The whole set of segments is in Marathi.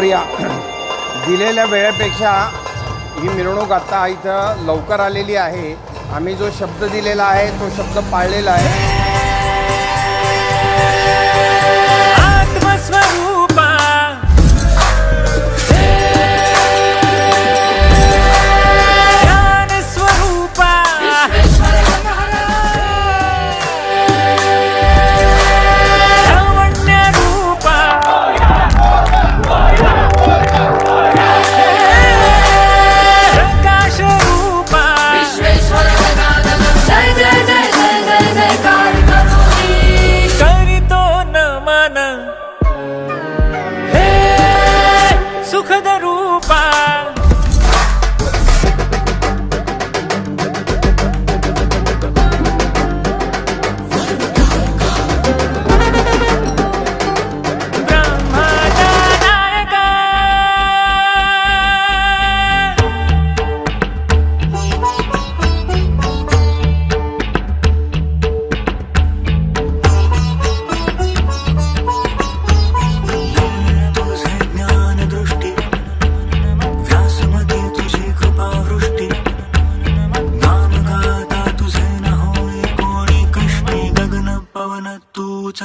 मोर्या. दिलेल्या वेळेपेक्षा ही मिरवणूक आत्ता इथं लवकर आलेली आहे. आम्ही जो शब्द दिलेला आहे तो शब्द पाळलेला आहे.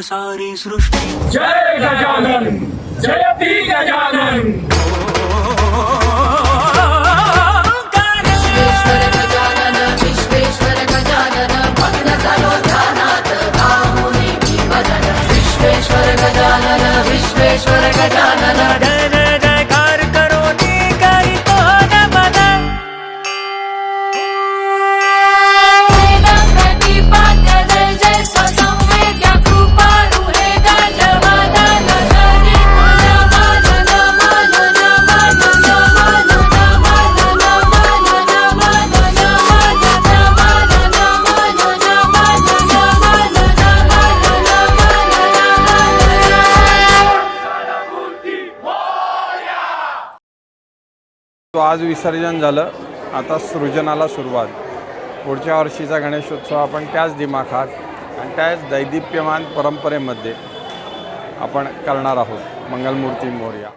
सारी सृष्टी. जय गजानन जयती गजानन. तो आज विसर्जन झालं. आता सृजनाला सुरुवात. पुढच्या वर्षीचा गणेशोत्सव आपण त्याच दिमाखात आणि त्याच दैदिप्यमान परंपरेमध्ये आपण करणार आहोत. मंगलमूर्ती मोर्या.